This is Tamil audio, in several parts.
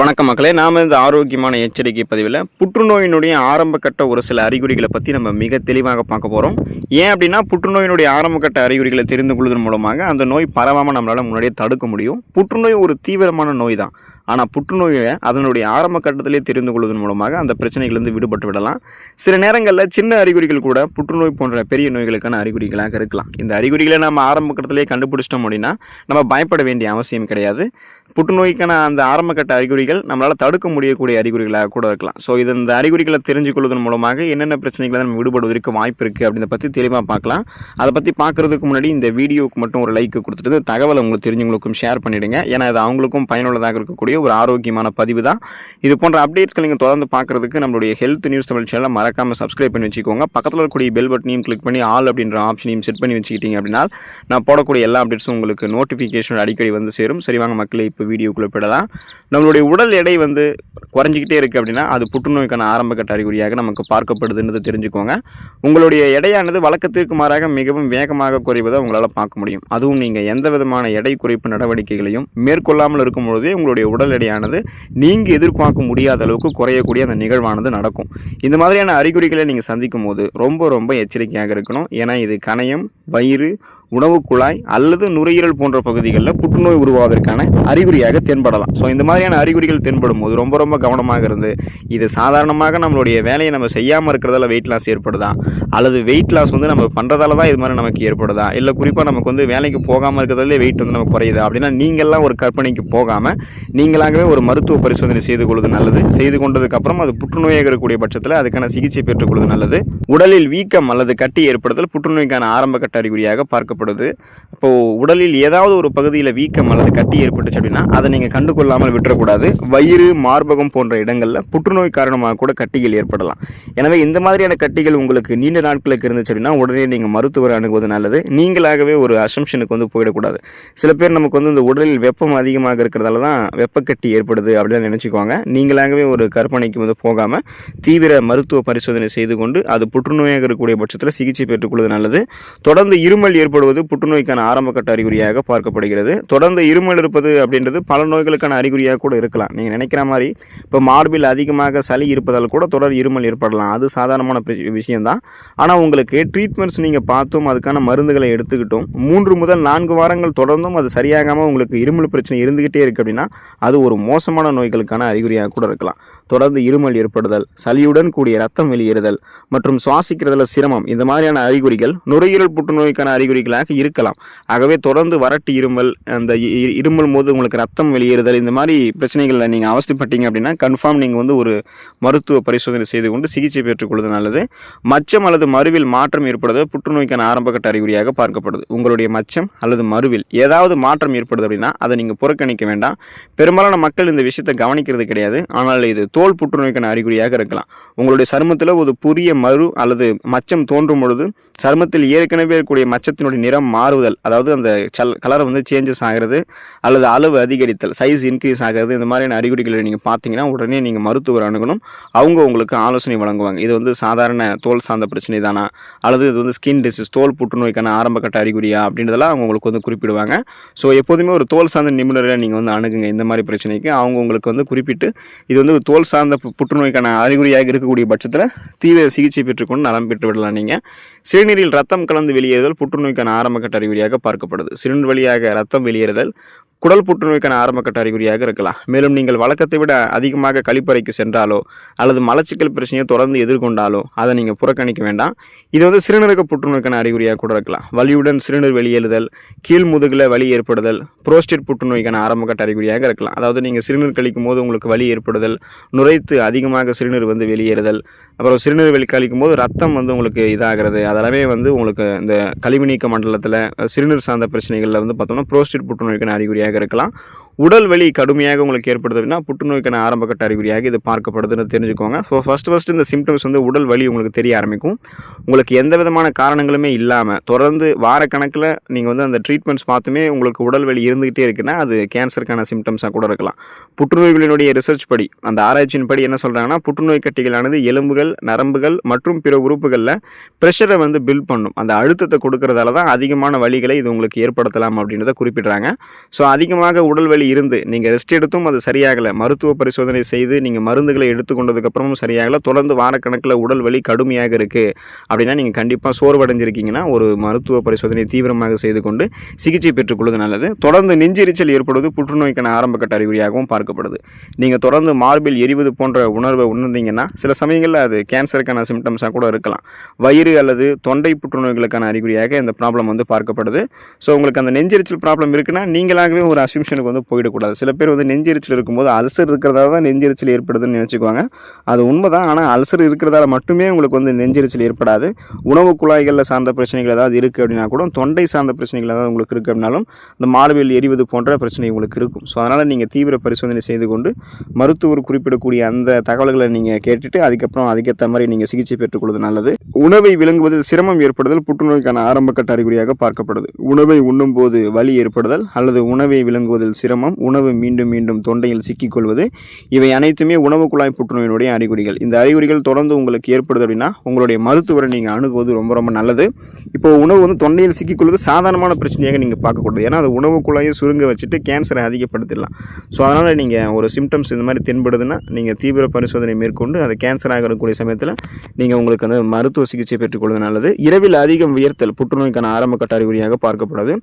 வணக்கம் மக்களே நாம் இந்த ஆரோக்கியமான எச்சரிக்கை பதிவில் புற்றுநோயினுடைய ஆரம்பக்கட்ட ஒரு சில அறிகுறிகளை பற்றி நம்ம மிக தெளிவாக பார்க்க போகிறோம் ஏன் அப்படின்னா புற்றுநோயினுடைய ஆரம்பக்கட்ட அறிகுறிகளை தெரிந்து கொள்வதன் மூலமாக அந்த நோய் பரவாமல் நம்மளால் முன்னாடியே தடுக்க முடியும். புற்றுநோய் ஒரு தீவிரமான நோய் தான். ஆனால் புற்றுநோயை அதனுடைய ஆரம்ப கட்டத்திலே தெரிந்து கொள்வதன் மூலமாக அந்த பிரச்சனைகளிலிருந்து விடுபட்டு விடலாம். சில நேரங்களில் சின்ன அறிகுறிகள் கூட புற்றுநோய் போன்ற பெரிய நோய்களுக்கான அறிகுறிகளாக இருக்கலாம். இந்த அறிகுறிகளை நம்ம ஆரம்ப கட்டத்திலே கண்டுபிடிச்சிட்டோம் அப்படின்னா நம்ம பயப்பட வேண்டிய அவசியம் கிடையாது. புற்றுநோய்க்கான அந்த ஆரம்பக்கட்ட அறிகுறிகள் நம்மளால் தடுக்க முடியக்கூடிய அறிகுறிகளாக கூட இருக்கலாம். ஸோ இது இந்த அறிகுறிகளை தெரிஞ்சு கொள்வதன் மூலமாக என்னென்ன பிரச்சனைகளை நம்ம விடுபடுவதற்கு வாய்ப்பு இருக்குது அப்படின்றத பற்றி தெளிவாக பார்க்கலாம். அதை பற்றி பார்க்குறதுக்கு முன்னாடி இந்த வீடியோவுக்கு மட்டும் ஒரு லைக் கொடுத்துட்டு தகவலை உங்களுக்கு தெரிஞ்சவங்களுக்கும் ஷேர் பண்ணிவிடுங்க ஏன்னா அது அவங்களுக்கும் பயனுள்ளதாக இருக்கக்கூடிய ஒரு ஆரோக்கியமான பதிவு தான். இது போன்ற அப்டேட்ஸ்கள் நீங்கள் தொடர்ந்து பார்க்குறதுக்கு நம்மளுடைய ஹெல்த் நியூஸ் தமிழ் சேனலை மறக்காமல் சப்ஸ்கிரைப் பண்ணி வச்சுக்கோங்க. பக்கத்தில் இருக்கக்கூடிய பெல் பட்டனையும் கிளிக் பண்ணி ஆல் அப்படின்ற ஆப்ஷனையும் செட் பண்ணி வச்சுக்கிட்டீங்க அப்படின்னா நான் போடக்கூடிய எல்லா அப்டேட்ஸும் உங்களுக்கு நோட்டிஃபிகேஷன் அடிக்கடி வந்து சேரும். சரி வாங்க மக்களை இப்போ வீடியோக்குள்ளே போயிடலாம். நம்மளுடைய உடல் எடை வந்து குறைஞ்சிக்கிட்டே இருக்குது அப்படின்னா அது புற்றுநோய்க்கான ஆரம்பகட்ட அறிகுறியாக நமக்கு பார்க்கப்படுதுன்றது தெரிஞ்சுக்கோங்க. உங்களுடைய எடையானது வழக்கத்திற்கு மாறாக மிகவும் வேகமாக குறைவதை உங்களால் பார்க்க முடியும். அதுவும் நீங்கள் எந்த விதமான எடை குறைப்பு நடவடிக்கைகளையும் மேற்கொள்ளாமல் இருக்கும் பொழுதே உங்களுடைய உடல் எடையானது நீங்கள் எதிர்பார்க்க முடியாத அளவுக்கு குறையக்கூடிய அந்த நிகழ்வானது நடக்கும். இந்த மாதிரியான அறிகுறிகளை நீங்கள் சந்திக்கும் போது ரொம்ப ரொம்ப எச்சரிக்கையாக இருக்கணும். ஏன்னா இது கணையம் வயிறு உணவு குழாய் அல்லது நுரையீரல் போன்ற பகுதிகளில் புற்றுநோய் உருவாவதற்கான அறிகுறியாக தென்படலாம். ஸோ இந்த மாதிரியான அறிகுறிகள் தென்படும் போது ரொம்ப ரொம்ப கவனமாக இருந்து இது சாதாரணமாக நம்மளுடைய வேலையை நம்ம செய்யாமல் இருக்கிறதால வெயிட் லாஸ் ஏற்படுதா? அல்லது வெயிட் லாஸ் வந்து நம்ம பண்ணுறதால தான் இது மாதிரி நமக்கு ஏற்படுதா? இல்லை குறிப்பாக நமக்கு வந்து வேலைக்கு போகாமல் இருக்கிறதாலே வெயிட் வந்து நமக்கு குறையுதா? அப்படின்னா நீங்கள்லாம் ஒரு கற்பனைக்கு போகாமல் நீங்களாகவே ஒரு மருத்துவ பரிசோதனை செய்து கொள்வது நல்லது. செய்து கொண்டதுக்கப்புறம் அது புற்றுநோயாக இருக்கக்கூடிய பட்சத்தில் அதுக்கான சிகிச்சை பெற்றுக்கொள்வது நல்லது. உடலில் வீக்கம் அல்லது கட்டி ஏற்படுதல் புற்றுநோய்க்கான ஆரம்ப கட்ட அறிகுறியாக பார்க்கப்படுது. இப்போது உடலில் ஏதாவது ஒரு பகுதியில் வீக்கம் அல்லது கட்டி ஏற்பட்டுச்சு அப்படின்னா அதை நீங்கள் கண்டுகொள்ளாமல் விட்டுறக்கூடாது. வயிறு மார்பகம் போன்ற இடங்களில் புற்றுநோய் காரணமாக கூட கட்டிகள் ஏற்படலாம். எனவே இந்த மாதிரியான கட்டிகள் உங்களுக்கு நீண்ட நாட்களுக்கு இருந்துச்சு அப்படின்னா உடனே நீங்கள் மருத்துவரை அணுகுவது நல்லது. நீங்களாகவே ஒரு அசம்ஷனுக்கு வந்து போயிடக்கூடாது. சில பேர் நமக்கு வந்து இந்த உடலில் வெப்பம் அதிகமாக இருக்கிறதால தான் வெப்பக்கட்டி ஏற்படுது அப்படின்னு நினச்சிக்குவாங்க. நீங்களாகவே ஒரு கற்பனைக்கு வந்து போகாமல் தீவிர மருத்துவ பரிசோதனை செய்து கொண்டு அது புற்றுநோயாக இருக்கக்கூடிய பட்சத்தில் சிகிச்சை பெற்றுக்கொள்வது நல்லது. தொடர்ந்து இருமல் ஏற்படுவது புற்றுநோய்க்கான ஆரம்பகட்ட அறிகுறியாக பார்க்கப்படுகிறது. தொடர்ந்து இருமல் இருப்பது அப்படின்றது பல நோய்களுக்கான அறிகுறியாக கூட இருக்கலாம். நீங்கள் நினைக்கிற மாதிரி இப்போ மார்பில் அதிகமாக சளி இருப்பதால் கூட தொடர் இருமல் ஏற்படலாம். அது சாதாரணமான விஷயம்தான். ஆனால் உங்களுக்கு ட்ரீட்மெண்ட்ஸ் நீங்கள் பார்த்தும் அதுக்கான மருந்துகளை எடுத்துக்கிட்டும். மூன்று முதல் நான்கு வாரங்கள் தொடர்ந்தும் அது சரியாகாமல் உங்களுக்கு இருமல் பிரச்சனை இருந்துக்கிட்டே இருக்குது அப்படின்னா அது ஒரு மோசமான நோய்களுக்கான அறிகுறியாக கூட இருக்கலாம். தொடர்ந்து இருமல் ஏற்படுதல் சளியுடன் கூடிய ரத்தம் வெளியேறுதல் மற்றும் சுவாசிக்கிறதுல சிரமம். இந்த மாதிரியான அறிகுறிகள் நுரையீரல் புற்றுநோய்க்கான அறிகுறிகளாக இருக்கலாம். ஆகவே தொடர்ந்து வறட்டு இருமல் அந்த இருமல் போது உங்களுக்கு ரத்தம் வெளியேறுதல் இந்த மாதிரி பிரச்சனைகளில் நீங்கள் அவசியப்பட்டீங்க அப்படின்னா கன்ஃபார்ம் நீங்கள் வந்து ஒரு மருத்துவ பரிசோதனை செய்து கொண்டு சிகிச்சை பெற்றுக்கொள்வது நல்லது. மச்சம் அல்லது மருவில் மாற்றம் ஏற்படுவது புற்றுநோய்க்கான ஆரம்பகட்ட அறிகுறியாக பார்க்கப்படுது. உங்களுடைய மச்சம் அல்லது மருவில் ஏதாவது மாற்றம் ஏற்படுது அப்படின்னா அதை நீங்கள் புறக்கணிக்க வேண்டாம். பெரும்பாலான மக்கள் இந்த விஷயத்தை கவனிக்கிறது கிடையாது. ஆனால் இது தோல் புற்றுநோய்க்கான அறிகுறியாக இருக்கலாம். உங்களுடைய சருமத்தில் ஒரு புதிய மறு அல்லது மச்சம் தோன்றும் பொழுது சருமத்தில் ஏற்கனவே இருக்கக்கூடிய மச்சத்தினுடைய நிறம் மாறுதல் அதாவது அந்த சல் கலர் வந்து சேஞ்சஸ் ஆகிறது அல்லது அளவு அதிகரித்தல் சைஸ் இன்க்ரீஸ் ஆகிறது இந்த மாதிரியான அறிகுறிகளை நீங்கள் பார்த்தீங்கன்னா உடனே நீங்கள் மருத்துவர் அணுகணும். அவங்க உங்களுக்கு ஆலோசனை வழங்குவாங்க. இது வந்து சாதாரண தோல் சார்ந்த பிரச்சனை தானா? அல்லது இது வந்து ஸ்கின் டிசீஸ் தோல் புற்றுநோய்க்கான ஆரம்பகட்ட அறிகுறியா? அப்படின்றதெல்லாம் அவங்க உங்களுக்கு வந்து குறிப்பிடுவாங்க. ஸோ எப்போதுமே ஒரு தோல் சார்ந்த நிபுணரை நீங்கள் வந்து அணுகுங்க. இந்த மாதிரி பிரச்சனைக்கு அவங்க உங்களுக்கு வந்து குறிப்பிட்டு இது வந்து தோல் சார்ந்த பு- புற்றுநோய்க்கான அறிகுறியாக இருக்கக்கூடிய பட்சத்தில் தீவிர சிகிச்சை பெற்றுக்கொண்டு நலம் பெற்று விடலாம் நீங்கள் சிறுநீரில் ரத்தம் கலந்து வெளியேறுதல் புற்றுநோய்க்கான ஆரம்பக்கட்ட அறிகுறியாக பார்க்கப்படுது. சிறுநீர் வழியாக ரத்தம் வெளியேறுதல் குடல் புற்றுநோய்க்கான ஆரம்பக்கட்ட அறிகுறியாக இருக்கலாம். மேலும் நீங்கள் வழக்கத்தை விட அதிகமாக கழிப்பறைக்கு சென்றாலோ அல்லது மலச்சிக்கல் பிரச்சனையை தொடர்ந்து எதிர்கொண்டாலோ அதை நீங்கள் புறக்கணிக்க வேண்டாம். இது வந்து சிறுநீரக புற்றுநோய்க்கான அறிகுறியாக கூட இருக்கலாம். வலியுடன் சிறுநீர் வெளியேறுதல் கீழ் முதுகில் வலி ஏற்படுதல் புரோஸ்டேட் புற்றுநோய்க்கான ஆரம்பக்கட்ட அறிகுறியாக இருக்கலாம். அதாவது நீங்கள் சிறுநீர் கழிக்கும் போது உங்களுக்கு வலி ஏற்படுதல் நுரைத்து அதிகமாக சிறுநீர் வந்து வெளியேறுதல் அப்புறம் சிறுநீர் வெளி கழிக்கும் போது ரத்தம் வந்து உங்களுக்கு இதாகிறது. அதெல்லாமே வந்து உங்களுக்கு இந்த கழிவு நீக்க மண்டலத்தில் சிறுநீர் சார்ந்த பிரச்சனைகளில் வந்து பார்த்தோம்னா புரோஸ்டேட் புற்றுநோய்க்கான அறிகுறியாக இருக்கலாம். உடல் வலி கடுமையாக உங்களுக்கு ஏற்படுது அப்படின்னா புற்றுநோய்க்கான ஆரம்பகட்ட அறிகுறியாக இது பார்க்கப்படுதுன்னு தெரிஞ்சுக்கோங்க. ஸோ ஃபஸ்ட் ஃபஸ்ட்டு இந்த சிம்டம்ஸ் வந்து உடல் வலி உங்களுக்கு தெரிய ஆரம்பிக்கும். உங்களுக்கு எந்த விதமான காரணங்களுமே இல்லாமல் தொடர்ந்து வாரக்கணக்கில் நீங்கள் வந்து அந்த ட்ரீட்மெண்ட்ஸ் பார்த்துமே உங்களுக்கு உடல் வலி இருந்துகிட்டே இருக்குன்னா அது கேன்சருக்கான சிம்டம்ஸாக கூட இருக்கலாம். புற்றுநோய்களினுடைய ரிசர்ச் படி அந்த ஆராய்ச்சியின் படி என்ன சொல்கிறாங்கன்னா புற்றுநோய் கட்டிகளானது எலும்புகள் நரம்புகள் மற்றும் பிற உறுப்புகளில் ப்ரெஷரை வந்து பில்ட் பண்ணும். அந்த அழுத்தத்தை கொடுக்கறதால தான் அதிகமான வலிகளை இது உங்களுக்கு ஏற்படுத்தலாம் அப்படின்றத குறிப்பிடுறாங்க. ஸோ அதிகமாக உடல் வலி வலி இருந்து நீங்கள் ரெஸ்ட் எடுத்தும் அது சரியாகலை. மருத்துவ பரிசோதனை செய்து நீங்கள் மருந்துகளை எடுத்துக்கொண்டதுக்கப்புறமும் சரியாகலை. தொடர்ந்து வாரக்கணக்கில் உடல் வலி கடுமையாக இருக்குது அப்படின்னா நீங்கள் கண்டிப்பாக சோர்வடைஞ்சிருக்கீங்கன்னா ஒரு மருத்துவ பரிசோதனை தீவிரமாக செய்து கொண்டு சிகிச்சை பெற்றுக்கொள்வது நல்லது. தொடர்ந்து நெஞ்செரிச்சல் ஏற்படுவது புற்றுநோய்க்கான ஆரம்பக்கட்ட அறிகுறியாகவும் பார்க்கப்படுது. நீங்கள் தொடர்ந்து மார்பில் எரிவது போன்ற உணர்வை உணர்ந்தீங்கன்னா சில சமயங்களில் அது கேன்சருக்கான சிம்டம்ஸாக கூட இருக்கலாம். வயிறு அல்லது தொண்டை புற்றுநோய்களுக்கான அறிகுறியாக இந்த ப்ராப்ளம் வந்து பார்க்கப்படுது. ஸோ உங்களுக்கு அந்த நெஞ்செரிச்சல் ப்ராப்ளம் இருக்குன்னா நீங்களாகவே ஒரு அசிம்ஷனுக்கு வந்து போயிடக்கூடாது. சில பேர் வந்து நெஞ்செரிச்சல் இருக்கும்போது அல்சர் இருக்கிறதால தான் நெஞ்செரிச்சல் ஏற்படுதுன்னு நினச்சிக்குவாங்க. அது உண்மை தான் ஆனால் அல்சர் இருக்கிறதால மட்டுமே உங்களுக்கு வந்து நெஞ்செரிச்சல் ஏற்படாது. உணவு குழாய்களில் சார்ந்த பிரச்சனைகள் ஏதாவது இருக்குது அப்படின்னா கூட தொண்டை சார்ந்த பிரச்சனைகள் ஏதாவது உங்களுக்கு இருக்குது அப்படின்னாலும் இந்த மார்பில் எரிவது போன்ற பிரச்சனை உங்களுக்கு இருக்கும். ஸோ அதனால் நீங்கள் தீவிர பரிசோதனை செய்து கொண்டு மருத்துவர் குறிப்பிடக்கூடிய அந்த தகவல்களை நீங்கள் கேட்டுட்டு அதுக்கப்புறம் அதுக்கேற்ற மாதிரி நீங்கள் சிகிச்சை பெற்றுக்கொள்வது நல்லது. உணவை விளங்குவதில் சிரமம் ஏற்படுதல் புற்றுநோய்க்கான ஆரம்பக்கட்ட அறிகுறியாக பார்க்கப்படுது. உணவை உண்ணும்போது வலி ஏற்படுதல் அல்லது உணவை விளங்குவதில் சிரமம் உணவு மீண்டும் மீண்டும் தொண்டையில் சிக்கிக்கொள்வது. இவை அனைத்துமே உணவு குழாய் புற்றுநோயினுடைய அறிகுறிகள். இந்த அறிகுறிகள் தொடர்ந்து உங்களுக்கு ஏற்படுது அப்படின்னா உங்களுடைய மருத்துவரை நீங்கள் அணுகுவது ரொம்ப ரொம்ப நல்லது. இப்போ உணவு வந்து தொண்டையில் சிக்கிக்கொள்வது சாதாரணமான பிரச்சனையாக நீங்கள் பார்க்கக்கூடாது. ஏன்னா அது உணவு குழாயை சுருங்க வச்சுட்டு கேன்சரை அதிகப்படுத்திடலாம். ஸோ அதனால் நீங்கள் ஒரு சிம்டம்ஸ் இந்த மாதிரி தென்படுதுன்னா நீங்கள் தீவிர பரிசோதனை மேற்கொண்டு அது கேன்சர் ஆகக்கூடிய சமயத்தில் நீங்கள் உங்களுக்கு அந்த மருத்துவ சிகிச்சை பெற்றுக்கொள்வது நல்லது. இரவில் அதிகம் வியர்த்தல் புற்றுநோய்க்கான ஆரம்ப கட்ட அறிகுறியாக பார்க்கப்படுது.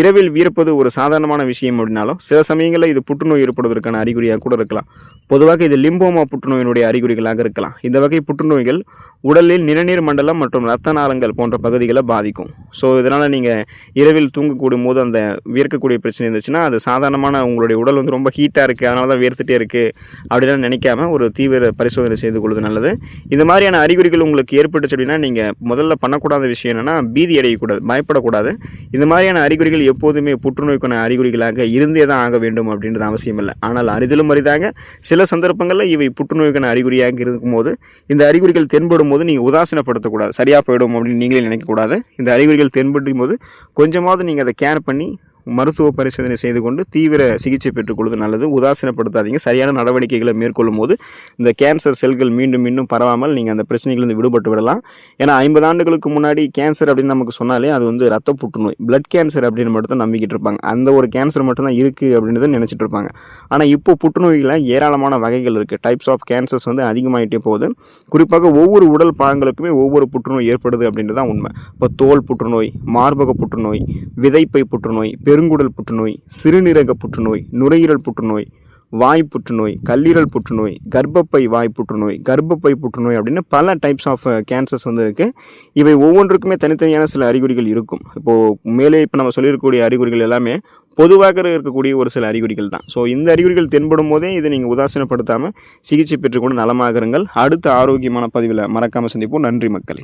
இரவில் வியர்ப்பது ஒரு சாதாரணமான விஷயம் அப்படின்னாலும் சில சமயங்களில் இது புற்றுநோய் ஏற்படுவதற்கான அறிகுறியாக கூட இருக்கலாம். பொதுவாக இது லிம்போமா புற்றுநோயினுடைய அறிகுறிகளாக இருக்கலாம். இந்த வகை புற்றுநோய்கள் உடலில் நிணநீர் மண்டலம் மற்றும் இரத்த நாளங்கள் போன்ற பகுதிகளை பாதிக்கும். ஸோ இதனால் நீங்கள் இரவில் தூங்கக்கூடும் போது அந்த வியர்க்கக்கூடிய பிரச்சனை இருந்துச்சுன்னா அது சாதாரணமான உங்களுடைய உடல் வந்து ரொம்ப ஹீட்டாக இருக்குது அதனால தான் வேர்த்துட்டே இருக்குது அப்படிலாம் நினைக்காம ஒரு தீவிர பரிசோதனை செய்து கொள்வது நல்லது. இந்த மாதிரியான அறிகுறிகள் உங்களுக்கு ஏற்பட்டுச்சு அப்படின்னா நீங்கள் முதல்ல பண்ணக்கூடாத விஷயம் என்னென்னா பீதி அடையக்கூடாது பயப்படக்கூடாது. இந்த மாதிரியான அறிகுறிகள் எப்போதுமே புற்றுநோய்க்கான அறிகுறிகளாக இருந்தே தான் ஆக வேண்டும் அப்படின்றது அவசியம் இல்லை. ஆனால் அரிதிலும் அரிதாக சில சந்தர்ப்பங்களில் இவை புற்றுநோய்க்கான அறிகுறியாக இருக்கும்போது இந்த அறிகுறிகள் தென்படும் போது நீங்கள் உதாசீனப்படுத்தக்கூடாது. சரியாக போயிடும் அப்படின்னு நீங்களே நினைக்கக்கூடாது. இந்த அறிகுறிகள் தென்படும் போது கொஞ்சமாவது நீங்கள் அதை கேர் பண்ணி மருத்துவ பரிசோதனை செய்து கொண்டு தீவிர சிகிச்சை பெற்றுக்கொள்வது நல்லது. உதாசீனப்படுத்தாதீங்க. சரியான நடவடிக்கைகளை மேற்கொள்ளும் போது இந்த கேன்சர் செல்கள் மீண்டும் மீண்டும் பரவாமல் நீங்கள் அந்த பிரச்சனைகளிலிருந்து விடுபட்டு விடலாம். ஏன்னா ஐம்பது ஆண்டுகளுக்கு முன்னாடி கேன்சர் அப்படின்னு நமக்கு சொன்னாலே அது வந்து ரத்த புற்றுநோய் பிளட் கேன்சர் அப்படின்னு மட்டும் தான் நம்பிக்கிட்டு இருப்பாங்க. அந்த ஒரு கேன்சர் மட்டும்தான் இருக்குது அப்படின்றத நினச்சிட்டு இருப்பாங்க. ஆனால் இப்போ புற்றுநோய்களில் ஏராளமான வகைகள் இருக்குது டைப்ஸ் ஆஃப் கேன்சர்ஸ் வந்து அதிகமாகிட்டே போகுது. குறிப்பாக ஒவ்வொரு உடல் பாகங்களுக்குமே ஒவ்வொரு புற்றுநோய் ஏற்படுது அப்படின்றது தான் உண்மை. இப்போ தோல் புற்றுநோய் மார்பக புற்றுநோய் விதைப்பை புற்றுநோய் பெருங்குடல் புற்றுநோய் சிறுநீரக புற்றுநோய் நுரையீரல் புற்றுநோய் வாய் புற்றுநோய் கல்லீரல் புற்றுநோய் கர்ப்பப்பை வாய் புற்றுநோய் கர்ப்பப்பை புற்றுநோய் அப்படின்னு பல டைப்ஸ் ஆஃப் கேன்சர்ஸ் வந்து இருக்குது இவை ஒவ்வொன்றுக்குமே தனித்தனியான சில அறிகுறிகள் இருக்கும். இப்போது மேலே இப்போ நம்ம சொல்லியிருக்கக்கூடிய அறிகுறிகள் எல்லாமே பொதுவாக இருக்கக்கூடிய ஒரு சில அறிகுறிகள் தான். ஸோ இந்த அறிகுறிகள் தென்படும் போதே இதை நீங்கள் உதாசீனப்படுத்தாமல் சிகிச்சை பெற்றுக்கொண்டு நலமாகருங்கள். அடுத்த ஆரோக்கியமான பதிவில் மறக்காமல் சந்திப்போம். நன்றி மக்களே.